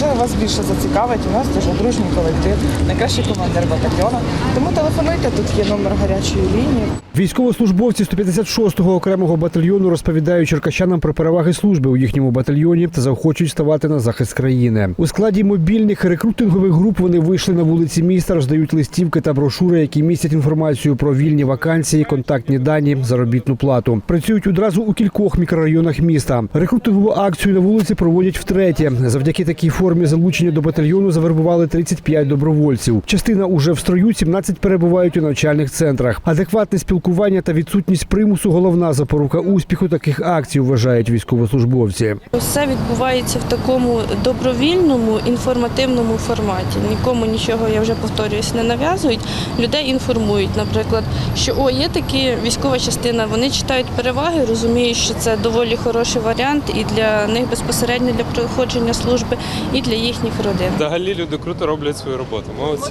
вас більше зацікавить. У нас дуже дружній колектив, найкращий командир батальйону. Тому телефонуйте, тут є номер гарячої лінії. Військовослужбовці 156-го окремого батальйону розповідають черкащанам про переваги служби у їхньому батальйоні та заохочують ставати на захист країни. У складі мобільних рекрутингових груп вони вийшли на вулиці міста, роздають листівки та брошури, які містять інформацію про вільні вакансії, контактні дані, заробітну плату. Працюють одразу у кількох мікрорайонах міста. Рекрутингову акцію на вулиці проводять втретє. Завдяки такій формі залучення до батальйону завербували 35 добровольців. Частина уже в строю, 17 перебувають у навчальних центрах. Адекватне спілкування та відсутність примусу головна запорука успіху таких акцій, вважають військовослужбовці. Все відбувається в такому добровільному інформативному форматі. Нікому нічого, я вже повторююсь, не нав'язують. Людей інформують, наприклад, що о, є такі військова частина, вони читають переваги, розуміють, що це доволі хороший варіант і для них безпосередньо для проходження служби, і для їхніх родин. Взагалі люди круто роблять свою роботу. Молодці.